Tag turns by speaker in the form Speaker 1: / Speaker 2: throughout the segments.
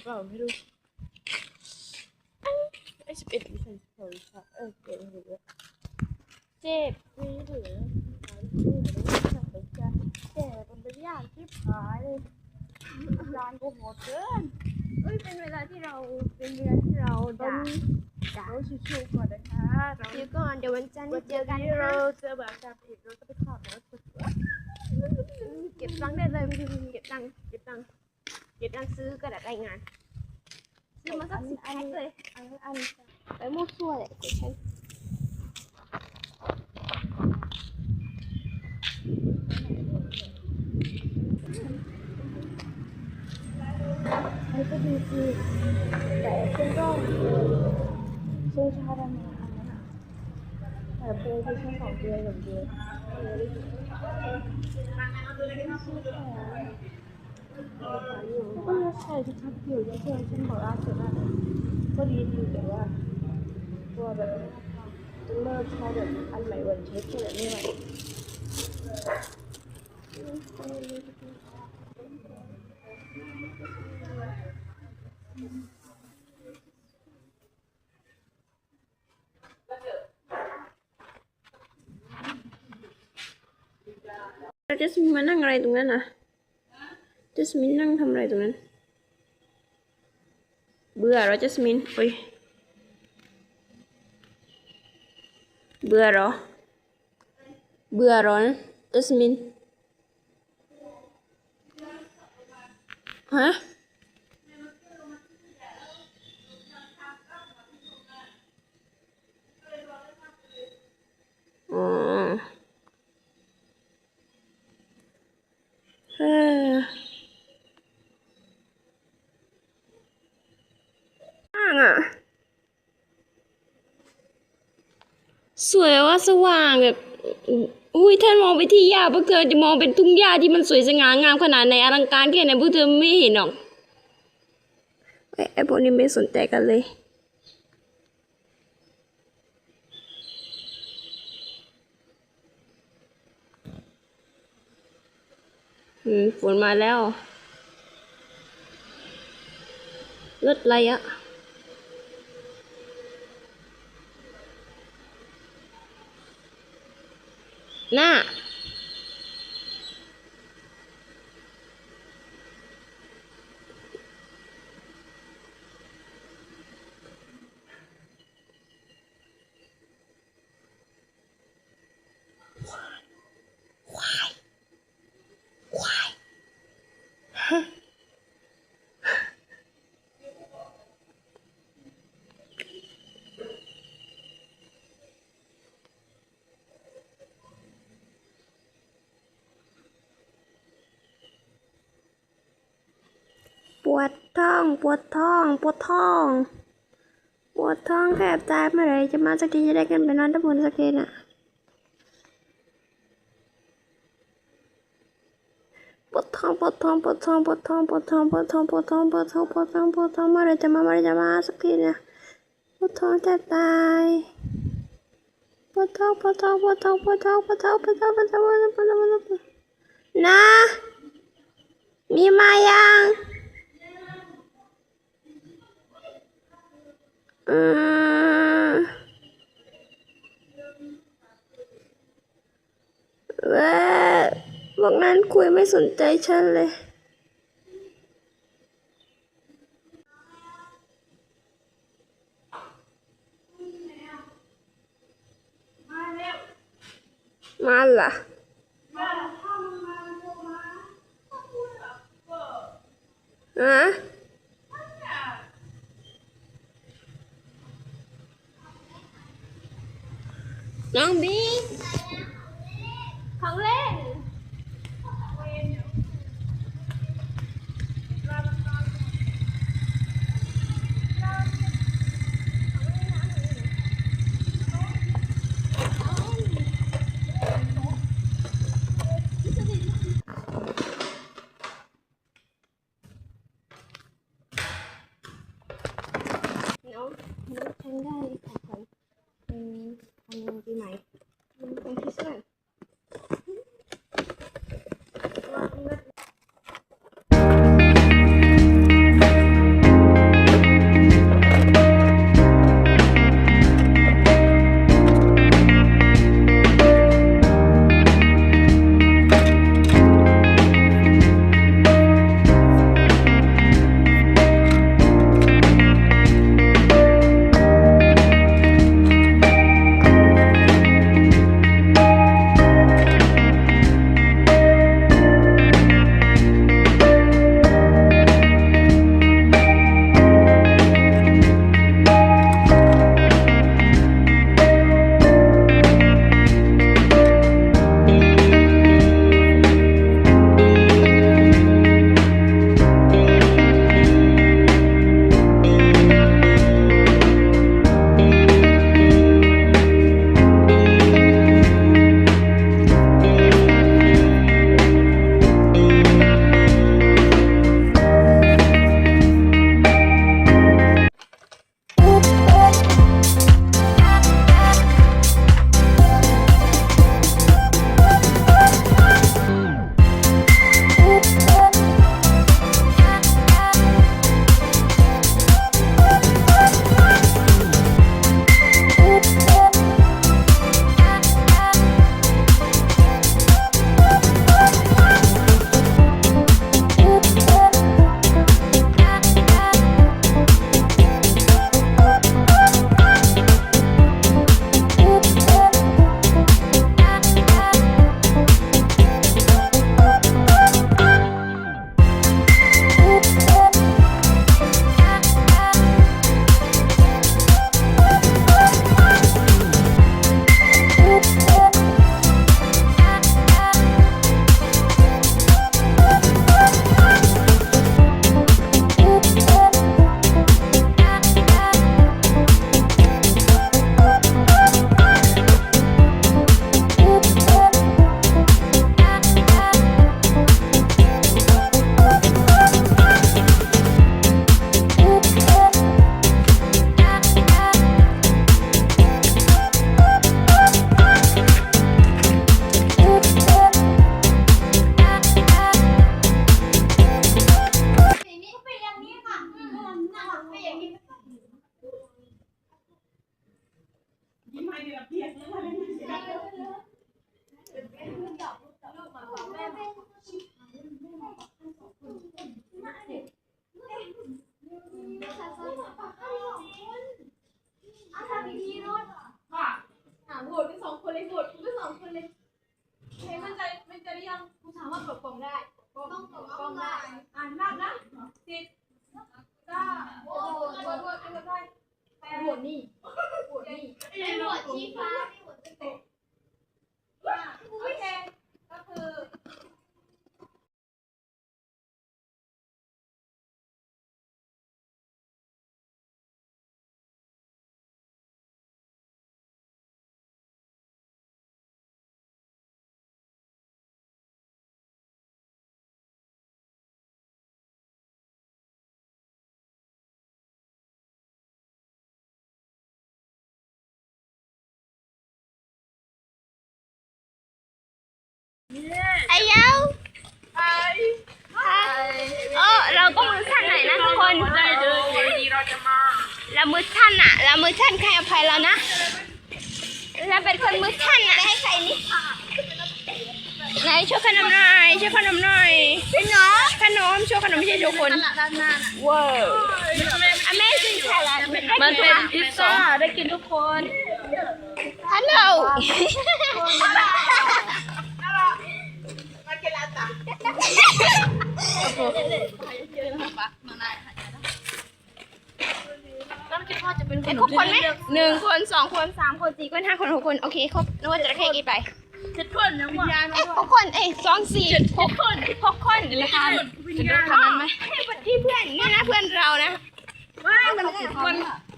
Speaker 1: รือเปล่าไม่รู้ไอ้สิบเอ็ดวิชัยเฉยค่ะเออเก็บหลือเจ็บมีหลือหายเหลือแล้วจับไปจ้ะแต่มันเป็นยากที่หายเลยร้านกูโหดเกิน
Speaker 2: เอ้ยเป็นเวลาที่เราเป็นเวลาที่เรา
Speaker 1: ตอน
Speaker 2: ด่า
Speaker 1: เราชิวๆก่อนนะคะเรา
Speaker 2: เดี๋ยวก่อนเดี๋ยววันจันทร์เจอกัน
Speaker 1: นะเราจะแบบจับผิดเราจะไปขอดแล้ว
Speaker 2: เก็บตังค์ได้เลยเก็บตังค์เก็บตังค์ เก็บตังค์ซื้อกระดาษรายงาน ซื้อมาสักสิบแพ็คเลย
Speaker 1: อันอัน
Speaker 2: ไปมั่วซั่วเลยเดี๋ยวฉัน
Speaker 1: ใช้ก็ดีคือแต่ฉันก็ซื้อชาดำมาอันนั้นอะแต่เปย์คือฉันสองเดือนอย่างเดียวก็ไม่ใช่ ที่ทักอยู่ที่เพื่อนฉันบอกล่าสุดว่าก็ดีดีแต่ว่าตัวแบบจะเลิกใช้แบบอันใหม่วันเช็คแค่แบบนี้ไหม
Speaker 2: เราจะสมินมานั่งอะไรตรงนั้นนะจสมินนั่งทำอะไรตรงนั้น บื่อเหราจะสมินโอ้ยเบื่อเหรอ เบื่อเหรอจัสมินฮะ อ๋อเอออ่างอะ สวยว่าสว่างแบบอุ้ยท่านมองไปที่หญ้าพวกเธอจะมองเป็นทุ่งหญ้าที่มันสวยสง่างามขนาดไหนอลังการแค่ไหนพวกเธอไม่เห็นหรอกไอ้ไอ้พวกนี้ไม่สนใจกันเลยอืมฝนมาแล้วรถอะไรอะ 那 วดท้อง ปวดท้อง ปวดท้อง ปวดท้องแทบตายเมื่อไรจะมาสักทีจะได้กันไปนอนที่บนสักทีน่ะ ปวดท้อง ปวดท้อง ปวดท้อง ปวดท้อง ปวดท้อง ปวดท้อง ปวดท้อง ปวดท้อง ปวดท้อง ปวดท้องเมื่อไรจะมาเมื่อไรจะมาสักทีน่ะ ปวดท้องแทบตายปวดท้อง ปวดท้อง ปวดท้อง ปวดท้อง ปวดท้อง ปวดท้อง ปวดท้อง ปวดท้อง ปวดท้องปวดท้องปวดท้องนะ มีมายังอืมเว้ยพวกนั้นคุยไม่สนใจฉันเลย มาล่ะฮะ
Speaker 3: con biết. Không lên แปดโหวตนี่โหวดนี่
Speaker 4: ไม่หมดชี้ฟ้า
Speaker 5: ไอ้เย้าเออเราก็มือชั้นไหนนะทุกคน
Speaker 1: ได้เลยเดี๋ยวดีเราจะมา
Speaker 5: เรามือชั้นอะเรามือชั้นใครอภัยเรานะเราเป็นคนมือชั้นอะให้ใครนี่ไหนช่วยขนมหน่อยช่วยขนมหน่อยขนมขนมช่วยขนมไม่ใช่ทุกคน
Speaker 4: ด้านหน้า
Speaker 5: ว้าว Amazing Thailand
Speaker 1: มันเป็นพิซซ่าได้กินทุกคน
Speaker 5: ฮัลโหล
Speaker 1: แล้วคิดว่าจะเป็นข
Speaker 5: ไอ้
Speaker 1: น
Speaker 5: คร
Speaker 1: ม
Speaker 5: บคนไหมหนึ่งคนสองคนสามคนสี่คนห้าคนหกคนโอเคครบนึกว่าจะได้แค่กี่ไป
Speaker 1: เจ็ดคนนะว่า
Speaker 5: เอ้ยหกคนเอ้ยสองสี่หกคนหกคนเลยค่ะ
Speaker 1: จะได้ขนาดไหม
Speaker 5: ที่เพื่อนนี่นะเพื่อนเรานะ
Speaker 1: มันมัน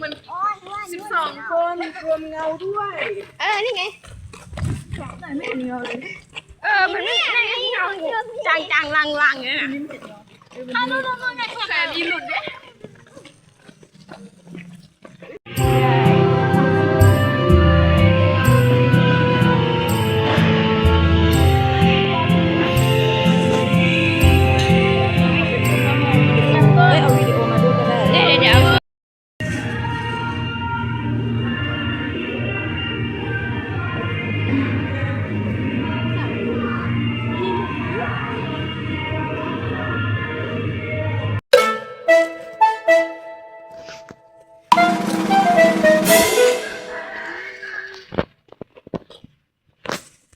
Speaker 1: มันสิบสองคนรวมเงาด้วย
Speaker 5: เออ นี่ไงเออมันไม่นั่นไงเงาจางจางๆลางลางๆอย่างนี้นะ
Speaker 1: แต่มีหลุดเนี่ย